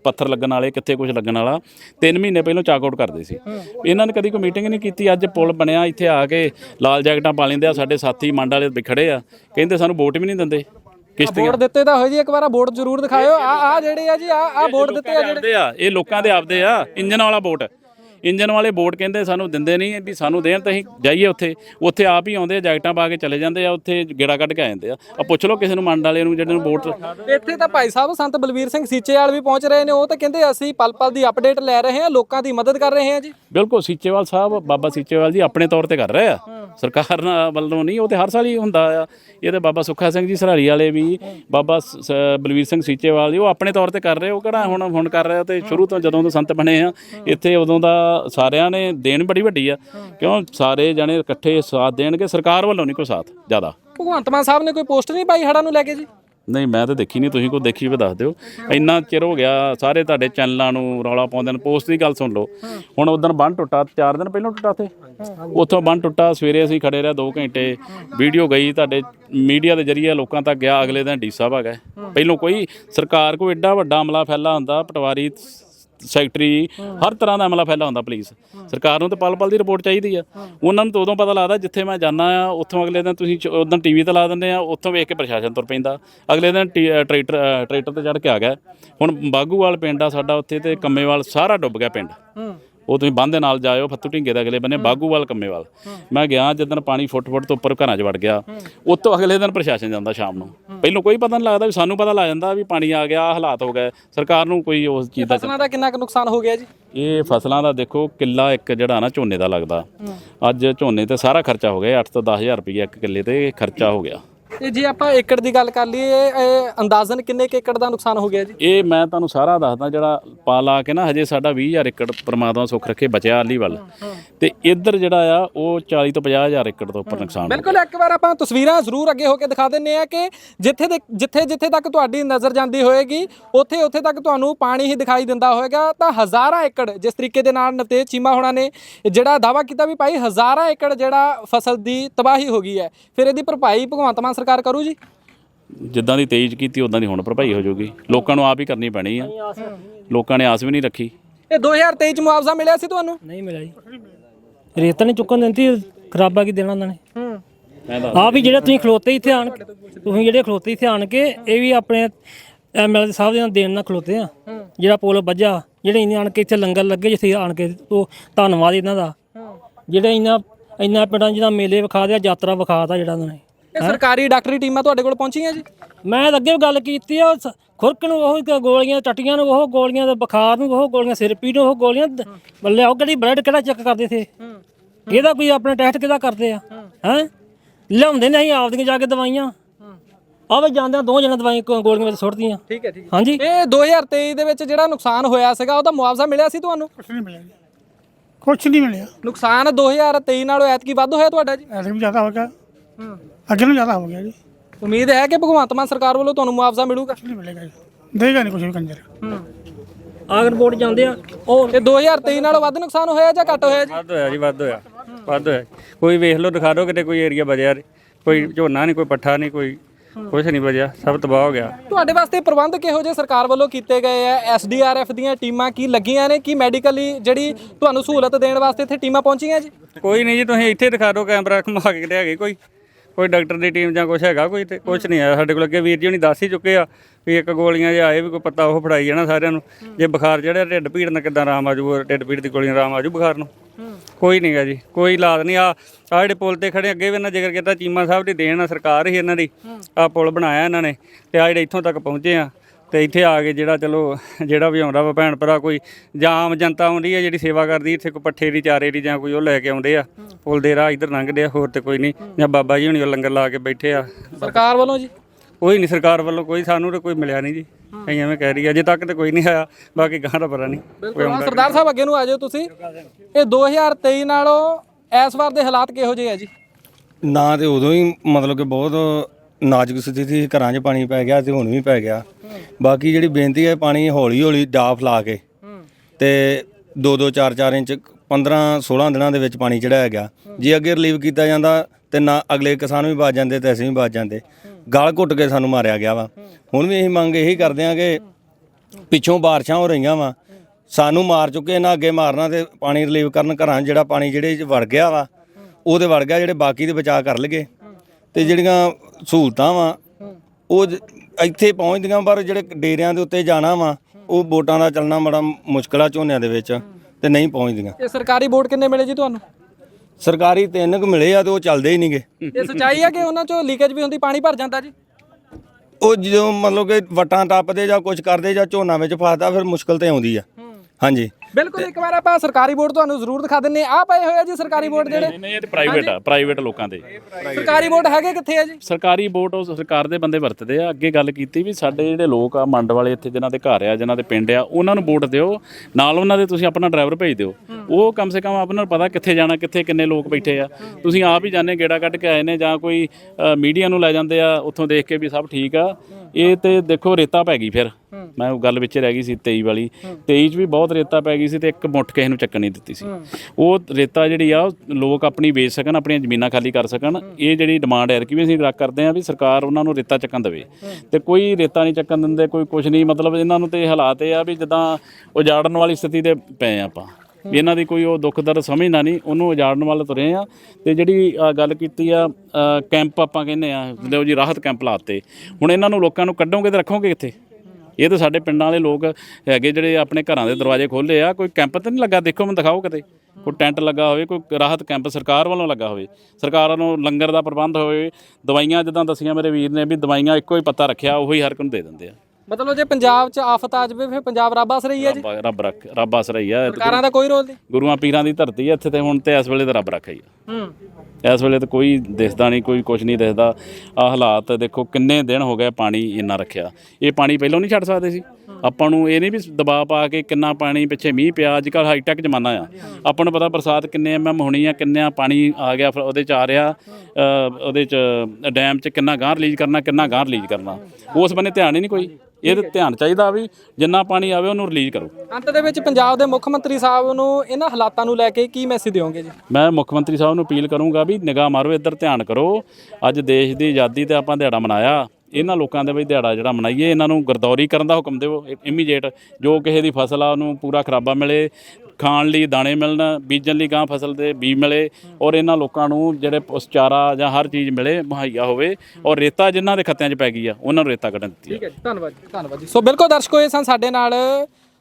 ਪੱਥਰ ਲੱਗਣ ਵਾਲੇ, ਕਿੱਥੇ ਕੁਝ ਲੱਗਣ ਵਾਲਾ। 3 ਮਹੀਨੇ ਪਹਿਲਾਂ ਚਾਕ ਆਊਟ ਕਰਦੇ ਸੀ। ਇਹਨਾਂ ਨੇ ਕਦੀ ਕੋਈ ਮੀਟਿੰਗ ਨਹੀਂ ਕੀਤੀ। ਅੱਜ ਪੁਲ ਬਣਿਆ, ਇੱਥੇ ਆ ਕੇ ਲਾਲ ਜੈਕਟਾਂ ਪਾ ਲੈਂਦੇ ਆ ਸਾਡੇ ਸਾਥੀ ਮੰਡ ਵਾਲੇ ਵਿਖੜ ਖੜੇ ਆ ਕਹਿੰਦੇ ਸਾਨੂੰ ਵੋਟ ਵੀ ਨਹੀਂ ਦਿੰਦੇ ਕਿਸ਼ਤੀਆਂ। ਬੋਰਡ ਦਿੱਤੇ ਤਾਂ ਹੋਏ ਜੀ ਇੱਕ ਵਾਰ ਬੋਰਡ ਜ਼ਰੂਰ ਦਿਖਾਇਓ। ਆ ਆ ਜਿਹੜੇ ਆ ਜੀ ਆ ਆ ਬੋਰਡ ਦਿੱਤੇ ਆ ਜਿਹੜੇ ਇਹ ਲੋਕਾਂ ਦੇ ਆਪਦੇ ਆ ਇੰਜਨ ਵਾਲਾ ਵੋਟ। ਇੰਜਨ ਵਾਲੇ ਵੋਟ ਕਹਿੰਦੇ ਸਾਨੂੰ ਦਿੰਦੇ ਨਹੀਂ ਵੀ ਸਾਨੂੰ ਦੇਣ ਤਾਂ ਅਸੀਂ ਜਾਈਏ ਉੱਥੇ। ਉੱਥੇ ਆਪ ਹੀ ਆਉਂਦੇ ਆ ਜੈਕਟਾਂ ਪਾ ਕੇ ਚਲੇ ਜਾਂਦੇ ਆ ਉੱਥੇ ਗੇੜਾ ਕੱਢ ਕੇ ਆ ਜਾਂਦੇ ਆ। ਆ ਪੁੱਛ ਲਓ ਕਿਸੇ ਨੂੰ ਮੰਡ ਵਾਲੇ ਨੂੰ ਜਿਹੜੇ ਨੂੰ ਵੋਟ ਇੱਥੇ ਤਾਂ ਭਾਈ ਸਾਹਿਬ ਸੰਤ ਬਲਵੀਰ ਸਿੰਘ ਸੀਚੇਵਾਲ ਵੀ ਪਹੁੰਚ ਰਹੇ ਨੇ ਉਹ ਤਾਂ ਕਹਿੰਦੇ ਅਸੀਂ ਪਲ ਪਲ ਦੀ ਅਪਡੇਟ ਲੈ ਰਹੇ ਹਾਂ ਲੋਕਾਂ ਦੀ ਮਦਦ ਕਰ ਰਹੇ ਹਾਂ ਜੀ। ਬਿਲਕੁਲ ਸੀਚੇਵਾਲ ਸਾਹਿਬ ਬਾਬਾ ਸੀਚੇਵਾਲ ਜੀ ਆਪਣੇ ਤੌਰ ਤੇ ਕਰ ਰਹੇ ਆ। ਸਰਕਾਰ ਨਾਲ ਵੱਲੋਂ ਨਹੀਂ ਉਹ ਤੇ ਹਰ ਸਾਲ ਹੀ ਹੁੰਦਾ ਆ। ਇਹ ਤੇ ਬਾਬਾ ਸੁੱਖਾ ਸਿੰਘ ਜੀ ਸਰਾਰੀ ਵਾਲੇ ਵੀ ਬਾਬਾ ਬਲਵੀਰ ਸਿੰਘ ਸੀਚੇਵਾਲ ਜੀ ਉਹ ਆਪਣੇ ਤੌਰ ਤੇ ਕਰ ਰਹੇ ਉਹ ਕਿਹੜਾ ਹੁਣ ਹੁਣ ਕਰ ਰਿਹਾ ਤੇ ਸ਼ੁਰੂ ਤੋਂ ਜਦੋਂ ਤੋਂ ਸੰਤ ਬਣੇ ਆ ਇੱਥੇ ਉਦੋਂ ਦਾ ਸਾਰਿਆਂ ਨੇ ਦੇਣ ਬੜੀ ਵੱਡੀ ਆ। ਕਿਉਂ? ਸਾਰੇ ਜਣੇ ਇਕੱਠੇ ਸਾਥ ਦੇਣਗੇ ਸਰਕਾਰ ਵੱਲੋਂ ਨਹੀਂ ਕੋਈ ਸਾਥ ਜ਼ਿਆਦਾ। ਭਗਵੰਤ ਮਾਨ ਸਾਹਿਬ ਨੇ ਕੋਈ ਪੋਸਟ ਨਹੀਂ ਪਾਈ ਹੜਾਂ ਨੂੰ ਲੈ ਕੇ ਜੀ? ਨਹੀਂ ਮੈਂ ਤਾਂ ਦੇਖੀ ਨਹੀਂ ਤੁਸੀਂ ਕੋਈ ਦੇਖੀ ਵੀ ਦੱਸ ਦਿਓ। ਇੰਨਾ ਚਿਰ ਹੋ ਗਿਆ ਸਾਰੇ ਤੁਹਾਡੇ ਚੈਨਲਾਂ ਨੂੰ ਰੌਲਾ ਪਾਉਂਦੇ ਨੇ ਪੋਸਟ ਦੀ ਗੱਲ ਸੁਣ ਲਓ। ਹੁਣ ਉਦੋਂ ਬੰਨ ਟੁੱਟਾ 4 ਦਿਨ ਪਹਿਲਾਂ ਟੁੱਟਾ ਤੇ ਉੱਥੋਂ ਬੰਨ ਟੁੱਟਾ ਸਵੇਰੇ ਅਸੀਂ ਖੜੇ ਰਹੇ 2 ਘੰਟੇ। ਵੀਡੀਓ ਗਈ ਤੁਹਾਡੇ ਮੀਡੀਆ ਦੇ ਜ਼ਰੀਏ ਲੋਕਾਂ ਤੱਕ ਗਿਆ ਅਗਲੇ ਦਿਨ ਡੀ ਸਾਹਿਬ ਆ ਗਏ। ਪਹਿਲੋਂ ਕੋਈ ਸਰਕਾਰ ਕੋਈ ਐਡਾ ਵੱਡਾ ਅਮਲਾ ਫੈਲਾ ਹੁੰਦਾ ਪਟਵਾਰੀ ਸੈਕਟਰੀ ਹਰ ਤਰ੍ਹਾਂ ਦਾ ਅਮਲਾ ਫੈਲਾ ਹੁੰਦਾ ਪੁਲਿਸ। ਸਰਕਾਰ ਨੂੰ ਤਾਂ ਪਲ ਪਲ ਦੀ ਰਿਪੋਰਟ ਚਾਹੀਦੀ ਆ। ਉਹਨਾਂ ਨੂੰ ਤਾਂ ਉਦੋਂ ਪਤਾ ਲੱਗਦਾ ਜਿੱਥੇ ਮੈਂ ਜਾਣਾ ਆ ਉੱਥੋਂ ਅਗਲੇ ਦਿਨ ਤੁਸੀਂ ਉਦੋਂ ਟੀਵੀ ਤੇ ਲਾ ਦਿੰਦੇ ਆ ਉੱਥੋਂ ਵੇਖ ਕੇ ਪ੍ਰਸ਼ਾਸਨ ਤੁਰ ਪੈਂਦਾ। ਅਗਲੇ ਦਿਨ ਟੀ- ਅ, ਟਰੈਕਟਰ ਟਰੈਕਟਰ ਤੇ ਚੜ ਕੇ ਆ ਗਿਆ। ਹੁਣ ਬਾਗੂਵਾਲ ਪਿੰਡ ਆ ਸਾਡਾ ਉੱਥੇ ਤੇ ਕੰਮੇਵਾਲ ਸਾਰਾ ਡੁੱਬ ਗਿਆ ਪਿੰਡ। ਉਹ ਤੁਸੀਂ ਬੰਦ ਦੇ ਨਾਲ ਜਾਇਓ ਫੱਤੂ ਢਿੰਗੇ ਦੇ ਅਗਲੇ ਬੰਨੇ ਬਾਗੂਵਾਲ ਕੰਮੇਵਾਲ। ਮੈਂ ਗਿਆ ਜਦੋਂ ਪਾਣੀ ਫੁੱਟ ਫੁੱਟ ਤੋਂ ਉੱਪਰ ਘਰਾਂ 'ਚ ਵੜ ਗਿਆ। ਉੱਤੋਂ ਅਗਲੇ ਦਿਨ ਪ੍ਰਸ਼ਾਸਨ ਜਾਂਦਾ ਸ਼ਾਮ ਨੂੰ। ਪਹਿਲੋਂ ਕੋਈ ਪਤਾ ਨਹੀਂ ਲੱਗਦਾ ਵੀ ਸਾਨੂੰ ਪਤਾ ਲੱਗ ਜਾਂਦਾ ਵੀ ਪਾਣੀ ਆ ਗਿਆ ਹਾਲਾਤ ਹੋ ਗਏ। ਸਰਕਾਰ ਨੂੰ ਕੋਈ ਉਸ ਚੀਜ਼ ਦਾ ਫਸਲਾਂ ਦਾ ਕਿੰਨਾ ਕੁ ਨੁਕਸਾਨ ਹੋ ਗਿਆ ਜੀ? ਇਹ ਫਸਲਾਂ ਦਾ ਦੇਖੋ ਕਿੱਲਾ ਇੱਕ ਜਿਹੜਾ ਨਾ ਝੋਨੇ ਦਾ ਲੱਗਦਾ। ਅੱਜ ਝੋਨੇ ਤੇ ਸਾਰਾ ਖਰਚਾ ਹੋ ਗਿਆ 8 ਤੋਂ 10000 ਰੁਪਏ ਇੱਕ ਕਿੱਲੇ ਤੇ ਖਰਚਾ ਹੋ ਗਿਆ। ਤੇ ਜੇ ਆਪਾਂ ਏਕੜ ਦੀ ਗੱਲ ਕਰ ਲਈਏ ਇਹ ਅੰਦਾਜ਼ਨ ਕਿੰਨੇ ਕੁ ਏਕੜ ਦਾ ਨੁਕਸਾਨ ਹੋ ਗਿਆ ਜੀ? ਇਹ ਮੈਂ ਤੁਹਾਨੂੰ ਸਾਰਾ ਦੱਸਦਾ ਜਿਹੜਾ ਪਾ ਲਾ ਕੇ ਨਾ ਹਜੇ ਸਾਡਾ 20000 ਏਕੜ ਪ੍ਰਮਾਤਮਾ ਸੁੱਖ ਰੱਖੇ ਬਚਿਆ ਆਲੀ ਵੱਲ। ਤੇ ਇੱਧਰ ਜਿਹੜਾ ਆ ਉਹ 40 ਤੋਂ 50000 ਏਕੜ ਤੋਂ ਉੱਪਰ ਨੁਕਸਾਨ ਹੋ ਬਿਲਕੁਲ ਇੱਕ ਵਾਰ ਆਪਾਂ ਤਸਵੀਰਾਂ ਜ਼ਰੂਰ ਅੱਗੇ ਹੋ ਕੇ ਦਿਖਾ ਦਿੰਨੇ ਆ ਕਿ ਜਿੱਥੇ ਦੇ ਜਿੱਥੇ ਜਿੱਥੇ ਤੱਕ ਤੁਹਾਡੀ ਨਜ਼ਰ ਜਾਂਦੀ ਹੋਏਗੀ ਉੱਥੇ ਉੱਥੇ ਤੱਕ ਤੁਹਾਨੂੰ ਪਾਣੀ ਹੀ ਦਿਖਾਈ ਦਿੰਦਾ ਹੋਏਗਾ। ਤਾਂ ਹਜ਼ਾਰਾਂ ਏਕੜ ਜਿਸ ਤਰੀਕੇ ਦੇ ਨਾਲ ਨਵਤੇਜ ਚੀਮਾ ਹੋਣਾ ਨੇ ਜਿਹੜਾ ਦਾਵਾ ਕੀਤਾ ਵੀ ਭਾਈ ਹਜ਼ਾਰਾਂ ਏਕੜ ਜਿਹੜਾ ਫਸਲ ਦੀ ਤਬਾਹੀ ਹੋ ਗਈ ਹੈ ਫਿਰ ਇਹਦੀ ਭਰਪਾਈ ਭਗਵੰਤ ਮਾਨ ਸਰਕਾਰ ਕਰੂ ਜੀ? ਜਿੱਦਾਂ ਦੀ ਤੇਜ਼ ਕੀਤੀ ਉਦਾਂ ਦੀ ਹੁਣ ਭਰਪਾਈ ਹੋ ਜਾਊਗੀ। ਲੋਕਾਂ ਨੂੰ ਆਪ ਹੀ ਕਰਨੀ ਪੈਣੀ ਆ। ਲੋਕਾਂ ਨੇ ਆਸ ਵੀ ਨਹੀਂ ਰੱਖੀ। ਇਹ 2023 ਚ ਮੁਆਵਜ਼ਾ ਮਿਲਿਆ ਸੀ ਤੁਹਾਨੂੰ? ਨਹੀਂ ਮਿਲਿਆ ਜੀ। ਰੇਤ ਨਹੀਂ ਚੁੱਕਣ ਦਿੰਦੀ ਖਰਾਬਾ ਕੀ ਦੇਣਾ ਉਹਨਾਂ ਨੇ? ਹੂੰ। ਆਪ ਹੀ ਜਿਹੜੇ ਤੁਸੀਂ ਖਲੋਤੇ ਇੱਥੇ ਆਣ ਤੁਸੀਂ ਜਿਹੜੇ ਖਲੋਤੇ ਇੱਥੇ ਆਣ ਕੇ ਇਹ ਵੀ ਆਪਣੇ ਐਮਐਲਏ ਸਾਹਿਬ ਦੇ ਨਾਲ ਦੇਣ ਨਾਲ ਖਲੋਤੇ ਆ। ਜਿਹੜਾ ਪੁਲ ਵੱਜਾ ਜਿਹੜੇ ਇੰਨੇ ਆਣ ਕੇ ਇੱਥੇ ਲੰਗਰ ਲੱਗੇ ਜਿੱਥੇ ਆਣ ਕੇ ਉਹ ਧੰਨਵਾਦ ਇਹਨਾਂ ਦਾ। ਜਿਹੜੇ ਇੰਨਾ ਇੰਨਾ ਪਿੰਡਾਂ ਜਿਹਦਾ ਮੇਲੇ ਵਿਖਾ ਦਿਆ ਯਾਤਰਾ ਵਿਖਾਤਾ ਜਿਹੜਾ ਉਹਨਾਂ ਨੇ। ਇਹ ਸਰਕਾਰੀ ਡਾਕਟਰੀ ਟੀਮਾਂ ਤੁਹਾਡੇ ਕੋਲ ਪਹੁੰਚੀਆਂ ਜੀ? ਮੈਂ ਤਾਂ ਅੱਗੇ ਵੀ ਗੱਲ ਕੀਤੀ ਆ ਸ- ਖੁਰਕ ਨੂੰ ਉਹ ਇੱਕ ਗੋਲੀਆਂ ਟੱਟੀਆਂ ਨੂੰ ਉਹ ਗੋਲੀਆਂ ਦੇ ਬੁਖਾਰ ਨੂੰ ਉਹ ਗੋਲੀਆਂ ਸਿਰ ਪੀੜ ਨੂੰ ਉਹ ਗੋਲੀਆਂ ਦ- ਬੱਲੇ ਉਹ ਕਿਹੜੀ ਬਲੱਡ ਕਿਹੜਾ ਚੈੱਕ ਕਰਦੇ ਥੇ ਇਹਦਾ ਕੋਈ ਆਪਣੇ ਟੈਸਟ ਕਿਹਦਾ ਕਰਦੇ ਆ? ਹੈ। ਲਿਆਉਂਦੇ ਨੇ ਅਸੀਂ ਆਪਦੀਆਂ ਜਾ ਕੇ ਦਵਾਈਆਂ। ਆਵੇ ਜਾਂਦੇ ਦੋ ਜਣੇ ਦਵਾਈ ਗੋਲੀਆਂ ਵਿੱਚ ਸੁੱਟਦੀਆਂ ਠੀਕ ਹੈ ਠੀਕ ਹਾਂਜੀ? ਇਹ 2023 ਦੇ ਵਿੱਚ ਜਿਹੜਾ ਨੁਕਸਾਨ ਹੋਇਆ ਸੀਗਾ ਉਹਦਾ ਮੁਆਵਜ਼ਾ ਮਿਲਿਆ ਸੀ ਤੁਹਾਨੂੰ? ਕੁਛ ਨਹੀਂ ਮਿਲਿਆ ਜੀ। ਕੁਛ ਨਹੀਂ ਮਿਲਿਆ। ਨੁਕਸਾਨ 2023 ਨਾਲੋਂ ਐਤਕੀ ਵੱਧ ਹੋਇਆ ਤੁਹਾਡਾ ਜੀ? ਐਸੇ ਵੀ ਜ਼ਿਆਦਾ ਹੋ ਗਿਆ। ਅੱਗੇ ਨੂੰ ਜ਼ਿਆਦਾ ਹੋ ਗਿਆ ਜੀ। ਕੁਛ ਉਮੀਦ ਹੈ ਕਿ ਭਗਵੰਤ ਮਾਨ ਸਰਕਾਰ ਵੱਲੋਂ ਤੁਹਾਨੂੰ ਮੁਆਵਜ਼ਾ ਮਿਲੂਗਾ? ਨਹੀਂ ਮਿਲੇਗਾ ਜੀ। ਦੇਗਾ ਨਹੀਂ ਕੁਛ ਵੀ ਕੰਜਰ। ਆਗਰ ਬੋਰਡ ਜਾਂਦੇ ਆ। ਉਹ ਇਹ 2023 ਨਾਲੋਂ ਵੱਧ ਨੁਕਸਾਨ ਹੋਇਆ ਜਾਂ ਘੱਟ ਹੋਇਆ ਜੀ? ਵੱਧ ਹੋਇਆ ਜੀ ਵੱਧ ਹੋਇਆ। ਵੱਧ ਹੋਇਆ ਕੋਈ ਵੇਖ ਲਓ ਦਿਖਾ ਦਿਓ ਕਿਤੇ ਕੋਈ ਏਰੀਆ ਬਚਿਆ ਨੀ। ਕੋਈ ਝੋਨਾ ਨਹੀਂ ਕੋਈ ਪੱਠਾ ਨਹੀਂ ਕੋਈ ਕੁਛ ਨਹੀਂ ਬਚਿਆ ਸਭ ਤਬਾਹ ਹੋ ਗਿਆ। ਤੁਹਾਡੇ ਵਾਸਤੇ ਪ੍ਰਬੰਧ ਕਿਹੋ ਜਿਹੇ ਸਰਕਾਰ ਵੱਲੋਂ ਕੀਤੇ ਗਏ ਆ? ਐਸਡੀਆਰਐਫ ਦੀਆਂ ਟੀਮਾਂ ਕੀ ਲੱਗੀਆਂ ਨੇ? ਕੀ ਮੈਡੀਕਲੀ ਜਿਹੜੀ ਤੁਹਾਨੂੰ ਸਹੂਲਤ ਦੇਣ ਵਾਸਤੇ ਇੱਥੇ ਟੀਮਾਂ ਪਹੁੰਚੀਆਂ ਜੀ? ਕੋਈ ਨਹੀਂ ਜੀ ਤੁਸੀਂ ਇੱਥੇ ਦਿਖਾ ਦਿਓ ਕੈਮਰਾ ਘੁਮਾ ਕੇ ਕਿਤੇ ਹੈਗੇ ਕੋਈ। ਕੋਈ ਡਾਕਟਰ ਦੀ ਟੀਮ ਜਾਂ ਕੁਛ ਹੈਗਾ ਕੋਈ ਤੇ ਕੁਛ ਨਹੀਂ ਆਇਆ। ਸਾਡੇ ਕੋਲ ਅੱਗੇ ਵੀਰ ਜੀ ਹੁਣੀ ਦੱਸ ਹੀ ਚੁੱਕੇ ਆ ਵੀ ਇੱਕ ਗੋਲੀਆਂ ਜੇ ਆਏ ਵੀ ਕੋਈ ਪਤਾ ਉਹ ਫੜਾਈ ਜਾਣਾ ਸਾਰਿਆਂ ਨੂੰ। ਜੇ ਬੁਖਾਰ ਚੜਿਆ ਢਿੱਡ ਪੀੜ ਨਾਲ ਕਿਦਾਂ ਆਰਾਮ ਆਜੂ ਢਿੱਡ ਪੀੜ ਦੀ ਗੋਲੀਆਂ ਆਰਾਮ ਆਜੂ ਬੁਖਾਰ ਨੂੰ। ਕੋਈ ਨਹੀਂਗਾ ਜੀ ਕੋਈ ਇਲਾਜ ਨਹੀਂ। ਆ ਆ ਜਿਹੜੇ ਪੁਲ ਤੇ ਖੜੇ ਅੱਗੇ ਵੀ ਇਹਨਾਂ ਜ਼ਿਕਰ ਕੀਤਾ ਚੀਮਾ ਸਾਹਿਬ ਦੀ ਦੇਣ ਆ ਸਰਕਾਰ ਹੀ ਇਹਨਾਂ ਦੀ। ਆ ਪੁਲ ਬਣਾਇਆ ਇਹਨਾਂ ਨੇ ਤੇ ਆ ਜਿਹੜੇ ਇੱਥੋਂ ਤੱਕ ਪਹੁੰਚੇ ਆ ਤੇ ਇੱਥੇ ਆ ਕੇ ਜਿਹੜਾ ਚਲੋ ਜਿਹੜਾ ਵੀ ਆਉਂਦਾ ਵਾ ਭੈਣ ਭਰਾ ਕੋਈ ਜਾਂ ਆਮ ਜਨਤਾ ਆਉਂਦੀ ਹੈ ਜਿਹੜੀ ਸੇਵਾ ਕਰਦੀ ਇੱਥੇ ਕੋਈ ਪੱਠੇ ਦੀ ਚਾਰੇ ਦੀ ਜਾਂ ਕੋਈ ਉਹ ਲੈ ਕੇ ਆਉਂਦੇ ਆ। ਪੁੱਲ ਦੇ ਰਾਹ ਇੱਧਰ ਲੰਘਦੇ ਆ ਹੋਰ ਤੇ ਕੋਈ ਨਹੀਂ। ਜਾਂ ਬਾਬਾ ਜੀ ਹੁਣੀ ਉਹ ਲੰਗਰ ਲਾ ਕੇ ਬੈਠੇ ਆ। ਸਰਕਾਰ ਵੱਲੋਂ ਜੀ? ਕੋਈ ਨਹੀਂ ਸਰਕਾਰ ਵੱਲੋਂ ਕੋਈ ਸਾਨੂੰ ਤਾਂ ਕੋਈ ਮਿਲਿਆ ਨਹੀਂ ਜੀ। ਅਸੀਂ ਐਵੇਂ ਕਹਿ ਰਹੀ ਆ ਅਜੇ ਤੱਕ ਤੇ ਕੋਈ ਨਹੀਂ ਆਇਆ ਬਾਕੀ ਗਾਂ ਦਾ ਪਤਾ ਨਹੀਂ ਬਿਲਕੁਲ ਸਰਦਾਰ ਸਾਹਿਬ ਅੱਗੇ ਨੂੰ ਆ ਜਾਓ ਤੁਸੀਂ। ਇਹ 2023 ਨਾਲੋਂ ਇਸ ਵਾਰ ਦੇ ਹਾਲਾਤ ਕਿਹੋ ਜਿਹੇ ਆ ਜੀ? ਨਾ ਤੇ ਉਦੋਂ ਹੀ ਮਤਲਬ ਕਿ ਬਹੁਤ ਨਾਜ਼ੁਕ ਸਥਿਤੀ ਸੀ, ਘਰਾਂ 'ਚ ਪਾਣੀ ਪੈ ਗਿਆ ਤੇ ਹੁਣ ਵੀ ਪੈ ਗਿਆ। ਬਾਕੀ ਜਿਹੜੀ ਬੇਨਤੀ ਹੈ ਪਾਣੀ ਹੌਲੀ ਹੌਲੀ ਡਾਫ ਲਾ ਕੇ ਤੇ 2-2 4-4 ਇੰਚ 15-16 ਦਿਨਾਂ ਦੇ ਵਿੱਚ ਪਾਣੀ ਚੜਾਇਆ ਗਿਆ। ਜੇ ਅੱਗੇ ਰਿਲੀਵ ਕੀਤਾ ਜਾਂਦਾ ਤੇ ਨਾ ਅਗਲੇ ਕਿਸਾਨ ਵੀ ਬਚ ਜਾਂਦੇ ਤੇ ਅਸੀਂ ਵੀ ਬਚ ਜਾਂਦੇ। ਗਲ ਘੁੱਟ ਕੇ ਸਾਨੂੰ ਮਾਰਿਆ ਗਿਆ ਵਾ। ਹੁਣ ਵੀ ਅਸੀਂ ਮੰਗ ਇਹੀ ਕਰਦੇ ਹਾਂ ਕਿ ਪਿੱਛੋਂ ਬਾਰਿਸ਼ਾਂ ਹੋ ਰਹੀਆਂ ਵਾ। ਸਾਨੂੰ ਮਾਰ ਚੁੱਕੇ ਨਾ ਅੱਗੇ ਮਾਰਨਾ ਤੇ ਪਾਣੀ ਰਿਲੀਵ ਕਰਨ ਘਰਾਂ 'ਚ ਜਿਹੜਾ ਪਾਣੀ ਜਿਹੜੇ 'ਚ ਵੜ ਗਿਆ ਵਾ, ਉਹਦੇ ਵੜ ਗਿਆ, ਜਿਹੜੇ ਬਾਕੀ ਦੇ ਬਚਾਅ ਕਰ ਲਗੇ ਤੇ ਜਿਹੜੀਆਂ ਸਹੂਲਤਾਂ ਵਾ ਉਹ ਜ- ਇੱਥੇ ਪਹੁੰਚਦੀਆਂ ਪਰ ਜਿਹੜੇ ਡੇਰਿਆਂ ਦੇ ਉੱਤੇ ਜਾਣਾ ਵਾ ਉਹ ਵੋਟਾਂ ਦਾ ਚੱਲਣਾ ਬੜਾ ਮੁਸ਼ਕਲ ਆ ਝੋਨਿਆਂ ਦੇ ਵਿੱਚ ਤੇ ਨਹੀਂ ਪਹੁੰਚਦੀਆਂ। ਇਹ ਸਰਕਾਰੀ ਬੋਰਡ ਕਿੰਨੇ ਮਿਲੇ ਜੀ ਤੁਹਾਨੂੰ? ਸਰਕਾਰੀ ਤਿੰਨ ਕੁ ਮਿਲੇ ਆ ਤੇ ਉਹ ਚੱਲਦੇ ਹੀ ਨਹੀਂਗੇ। ਇਹ ਸੱਚਾਈ ਆ ਕਿ ਉਹਨਾਂ ਚੋਂ ਲੀਕੇਜ ਵੀ ਹੁੰਦੀ ਪਾਣੀ ਭਰ ਜਾਂਦਾ ਜੀ? ਉਹ ਜਦੋਂ ਮਤਲਬ ਕਿ ਵਟਾਂ ਟੱਪਦੇ ਜਾਂ ਕੁਝ ਕਰਦੇ ਜਾਂ ਝੋਨਾ ਵਿੱਚ ਫਸਦਾ ਫਿਰ ਮੁਸ਼ਕਲ ਤੇ ਆਉਂਦੀ ਆ। ਹਾਂਜੀ। ਬਿਲਕੁਲ ਇੱਕ ਵਾਰ ਆਪਾਂ ਸਰਕਾਰੀ ਬੋਰਡ ਤੁਹਾਨੂੰ ਜ਼ਰੂਰ ਦਿਖਾ ਦਿੰਨੇ ਆ ਪਏ ਹੋਏ ਆ ਜੀ ਸਰਕਾਰੀ ਬੋਰਡ ਜਿਹੜੇ। ਨਹੀਂ ਇਹ ਤੇ ਪ੍ਰਾਈਵੇਟ ਆ ਪ੍ਰਾਈਵੇਟ ਲੋਕਾਂ ਦੇ। ਸਰਕਾਰੀ ਬੋਰਡ ਹੈਗੇ ਕਿੱਥੇ ਆ ਜੀ? ਸਰਕਾਰੀ ਵੋਟ ਉਹ ਸਰਕਾਰ ਦੇ ਬੰਦੇ ਵਰਤਦੇ ਆ। ਅੱਗੇ ਗੱਲ ਕੀਤੀ ਵੀ ਸਾਡੇ ਜਿਹੜੇ ਲੋਕ ਆ ਮੰਡ ਵਾਲੇ ਇੱਥੇ ਜਿਨ੍ਹਾਂ ਦੇ ਘਰ ਆ ਜਿਨ੍ਹਾਂ ਦੇ ਪਿੰਡ ਆ ਉਹਨਾਂ ਨੂੰ ਵੋਟ ਦਿਓ। ਨਾਲ ਉਹਨਾਂ ਦੇ ਤੁਸੀਂ ਆਪਣਾ ਡਰਾਈਵਰ ਭੇਜ ਦਿਓ। ਉਹ ਕਮ ਸੇ ਕਮ ਆਪਣਾ ਪਤਾ ਕਿੱਥੇ ਜਾਣਾ ਕਿੱਥੇ ਕਿੰਨੇ ਲੋਕ ਬੈਠੇ ਆ। ਤੁਸੀਂ ਆਪ ਹੀ ਜਾਣੇ ਗੇੜਾ ਕੱਢ ਕੇ ਆਏ ਨੇ ਜਾਂ ਕੋਈ ਮੀਡੀਆ ਨੂੰ ਲੈ ਜਾਂਦੇ ਆ ਉੱਥੋਂ ਦੇਖ ਕੇ ਵੀ ਸਭ ਠੀਕ ਆ। ਇਹ ਤੇ ਦੇਖੋ ਰੇਤਾ ਪੈ ਗਈ ਫਿਰ। ਮੈਂ ਉਹ ਗੱਲ ਵਿੱਚ ਰਹਿ ਗਈ ਸੀ 23 ਵਾਲੀ। 23 ਚ ਵੀ ਬਹੁਤ ਰੇਤਾ ਪੈ ਗਈ ਸੀ ਤੇ ਇੱਕ ਮੁੱਠ ਕਿਸੇ ਨੂੰ ਚੱਕਣ ਨਹੀਂ ਦਿੱਤੀ ਸੀ। ਉਹ ਰੇਤਾ ਜਿਹੜੀ ਆ ਲੋਕ ਆਪਣੀ ਵੇਚ ਸਕਣ ਆਪਣੀਆਂ ਜ਼ਮੀਨਾਂ ਖਾਲੀ ਕਰ ਸਕਣ। ਇਹ ਜਿਹੜੀ ਡਿਮਾਂਡ ਹੈ ਕਿ ਵੀ ਅਸੀਂ ਕਰਦੇ ਆ ਵੀ ਸਰਕਾਰ ਉਹਨਾਂ ਨੂੰ ਰੇਤਾ ਚੱਕਣ ਦੇਵੇ। ਤੇ ਕੋਈ ਰੇਤਾ ਨਹੀਂ ਚੱਕਣ ਦਿੰਦੇ ਕੋਈ ਕੁਝ ਨਹੀਂ। ਮਤਲਬ ਇਹਨਾਂ ਨੂੰ ਤੇ ਹਾਲਾਤ ਇਹ ਆ ਵੀ ਜਿੱਦਾਂ ਉਜਾੜਨ ਵਾਲੀ ਸਥਿਤੀ ਤੇ ਪਏ ਆ ਆਪਾਂ। ਵੀ ਇਹਨਾਂ ਦੀ ਕੋਈ ਉਹ ਦੁੱਖ ਦਰਦ ਸਮਝਦਾ ਨਹੀਂ ਉਹਨੂੰ ਉਜਾੜਨ ਵੱਲ ਤੁਰੇ ਆ ਤੇ ਜਿਹੜੀ ਗੱਲ ਕੀਤੀ ਆ ਕੈਂਪ ਆਪਾਂ ਕਹਿੰਦੇ ਆ ਲਓ ਜੀ ਰਾਹਤ ਕੈਂਪ ਲਾਤੇ। ਹੁਣ ਇਹਨਾਂ ਨੂੰ ਲੋਕਾਂ ਨੂੰ ਕੱਢੋਗੇ ਤੇ ਰੱਖੋਗੇ ਕਿੱਥੇ? ਇਹ ਤਾਂ ਸਾਡੇ ਪਿੰਡਾਂ ਵਾਲੇ ਲੋਕ ਹੈਗੇ ਜਿਹੜੇ ਆਪਣੇ ਘਰਾਂ ਦੇ ਦਰਵਾਜ਼ੇ ਖੋਲ੍ਹੇ ਆ, ਕੋਈ ਕੈਂਪ ਤਾਂ ਨਹੀਂ ਲੱਗਾ? ਦੇਖੋ, ਮੈਨੂੰ ਦਿਖਾਓ ਕਿਤੇ। ਕੋਈ ਟੈਂਟ ਲੱਗਾ ਹੋਵੇ, ਕੋਈ ਰਾਹਤ ਕੈਂਪ ਸਰਕਾਰ ਵੱਲੋਂ ਲੱਗਾ ਹੋਵੇ। ਸਰਕਾਰ ਵੱਲੋਂ ਲੰਗਰ ਦਾ ਪ੍ਰਬੰਧ ਹੋਵੇ, ਦਵਾਈਆਂ ਜਿੱਦਾਂ ਦੱਸੀਆਂ ਮੇਰੇ ਵੀਰ ਨੇ ਵੀ ਦਵਾਈਆਂ ਇੱਕੋ ਹੀ ਪੱਤਾ ਰੱਖਿਆ, ਉਹੀ ਹਰ ਇੱਕ ਨੂੰ ਦੇ ਦਿੰਦੇ ਆ। ਮਤਲਬ ਜੇ ਪੰਜਾਬ 'ਚ ਆਫਤ ਆ ਜਾਵੇ ਫਿਰ ਪੰਜਾਬ ਰੱਬ ਆਸ ਰਹੀ ਹੈ ਜੀ। ਰੱਬ ਰੱਬ ਰੱਖ ਰੱਬ ਆਸ ਰਹੀ ਆ ਸਰਕਾਰਾਂ ਦਾ ਕੋਈ ਰੋਲ ਨਹੀਂ। ਗੁਰੂਆਂ ਪੀਰਾਂ ਦੀ ਧਰਤੀ ਆ ਇੱਥੇ ਤੇ ਹੁਣ ਤੇ ਇਸ ਵੇਲੇ ਤਾਂ ਰੱਬ ਰੱਖਾ ਹੀ ਆ। ਹੂੰ। ਇਸ ਵੇਲੇ ਤਾਂ ਕੋਈ ਦਿਸਦਾ ਨਹੀਂ ਕੋਈ ਕੁਝ ਨਹੀਂ ਦਿਸਦਾ। ਆ ਹਾਲਾਤ ਦੇਖੋ ਕਿੰਨੇ ਦਿਨ ਹੋ ਗਏ ਪਾਣੀ ਇੰਨਾ ਰੱਖਿਆ। ਇਹ ਪਾਣੀ ਪਹਿਲਾਂ ਨਹੀਂ ਛੱਡ ਸਕਦੇ ਸੀ। ਆਪਾਂ ਨੂੰ ਇਹ ਨਹੀਂ ਵੀ ਦਬਾਅ ਪਾ ਕੇ ਕਿੰਨਾ ਪਾਣੀ ਪਿੱਛੇ ਮੀਂਹ ਪਿਆ। ਅੱਜ ਕੱਲ ਹਾਈ ਟੈਕ ਜ਼ਮਾਨਾ ਆ। ਆਪਾਂ ਨੂੰ ਪਤਾ ਬਰਸਾਤ ਕਿੰਨੇ ਐਮਐਮ ਹੋਣੀ ਆ ਕਿੰਨਾ ਪਾਣੀ ਆ ਗਿਆ ਫਿਰ ਉਹਦੇ ਚ ਆ ਰਿਹਾ। ਅ, ਉਹਦੇ ਚ ਡੈਮ ਚ ਕਿੰਨਾ ਗਾਂ ਰਿਲੀਜ਼ ਕਰਨਾ ਕਿੰਨਾ ਗਾਂ ਰਿਲੀਜ਼ ਕਰਨਾ। ਉਸ ਬੰਨੇ ਧਿਆਨ ਹੀ ਨਹੀਂ ਕੋਈ। ਇਹ ਤੇ ਧਿਆਨ ਚਾਹੀਦਾ ਵੀ ਜਿੰਨਾ ਪਾਣੀ ਆਵੇ ਉਹਨੂੰ ਰਿਲੀਜ਼ ਕਰੋ। ਅੰਤ ਦੇ ਵਿੱਚ ਪੰਜਾਬ ਦੇ ਮੁੱਖ ਮੰਤਰੀ ਸਾਹਿਬ ਨੂੰ ਇਹਨਾਂ ਹਾਲਾਤਾਂ ਨੂੰ ਲੈ ਕੇ ਕੀ ਮੈਸੇਜ ਦਿਓਗੇ ਜੀ? ਮੈਂ ਮੁੱਖ ਮੰਤਰੀ ਸਾਹਿਬ ਨੂੰ ਅਪੀਲ ਕਰੂੰਗਾ ਵੀ ਨਿਗਾਹ ਮਾਰੋ ਇੱਧਰ ਧਿਆਨ ਕਰੋ। ਅੱਜ ਦੇਸ਼ ਦੀ ਆਜ਼ਾਦੀ ਤੇ ਆਪਾਂ ਦਿਹਾੜਾ ਮਨਾਇਆ। ਇਹਨਾਂ ਲੋਕਾਂ ਦੇ ਵੀ ਦਿਹਾੜਾ ਜਿਹੜਾ ਮਨਾਈਏ ਇਹਨਾਂ ਨੂੰ ਗਰਦੌਰੀ ਕਰਨ ਦਾ ਹੁਕਮ ਦਿਓ ਇਮੀਡੀਏਟ ਜੋ ਕਿਸੇ ਦੀ ਫਸਲ ਆ ਉਹਨੂੰ ਪੂਰਾ ਖਰਾਬਾ ਮਿਲੇ। ਖਾਣ ਲਈ ਦਾਣੇ ਮਿਲਣ, ਬੀਜਣ ਲਈ ਗਾਂ ਫਸਲ ਦੇ ਬੀਜ ਮਿਲੇ ਔਰ ਇਹਨਾਂ ਲੋਕਾਂ ਨੂੰ ਜਿਹੜੇ ਚਾਰਾ ਜਾਂ ਹਰ ਚੀਜ਼ ਮਿਲੇ, ਮੁਹੱਈਆ ਹੋਵੇ ਔਰ ਰੇਤਾ ਜਿਨ੍ਹਾਂ ਦੇ ਖੱਤਿਆਂ 'ਚ ਪੈ ਗਈ ਆ, ਉਹਨਾਂ ਨੂੰ ਰੇਤਾ ਕੱਢਣ ਦਿੱਤੀ ਠੀਕ ਹੈ ਜੀ, ਧੰਨਵਾਦ ਜੀ ਧੰਨਵਾਦ ਜੀ। ਸੋ ਬਿਲਕੁਲ ਦਰਸ਼ਕੋ, ਇਹ ਸਨ ਸਾਡੇ ਨਾਲ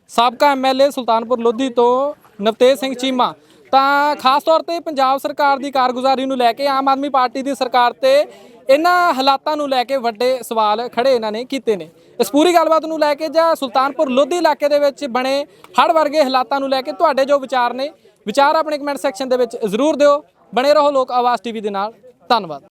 ਸਾਬਕਾ ਐਮਐਲਏ ਸੁਲਤਾਨਪੁਰ ਲੋਧੀ ਤੋਂ ਨਵਤੇਜ ਸਿੰਘ ਚੀਮਾ। ਤਾਂ ਖਾਸ ਤੌਰ ਤੇ ਪੰਜਾਬ ਸਰਕਾਰ ਦੀ ਕਾਰਗੁਜ਼ਾਰੀ ਨੂੰ ਲੈ ਕੇ ਆਮ ਆਦਮੀ ਪਾਰਟੀ ਦੀ ਸਰਕਾਰ ਤੇ ਇਹਨਾਂ ਹਾਲਾਤਾਂ ਨੂੰ ਲੈ ਕੇ ਵੱਡੇ ਸਵਾਲ ਖੜੇ ਇਹਨਾਂ ਨੇ ਕੀਤੇ ਨੇ। ਇਸ ਪੂਰੀ ਗੱਲਬਾਤ ਨੂੰ ਲੈ ਕੇ ਜਾਂ ਸੁਲਤਾਨਪੁਰ ਲੋਧੀ ਇਲਾਕੇ ਦੇ ਵਿੱਚ ਬਣੇ ਹੜ੍ਹ ਵਰਗੇ ਹਾਲਾਤਾਂ ਨੂੰ ਲੈ ਕੇ ਤੁਹਾਡੇ ਜੋ ਵਿਚਾਰ ਨੇ, ਵਿਚਾਰ ਆਪਣੇ ਕਮੈਂਟ ਸੈਕਸ਼ਨ ਦੇ ਵਿੱਚ ਜ਼ਰੂਰ ਦਿਓ। ਬਣੇ ਰਹੋ ਲੋਕ ਆਵਾਜ਼ ਟੀਵੀ ਦੇ ਨਾਲ। ਧੰਨਵਾਦ।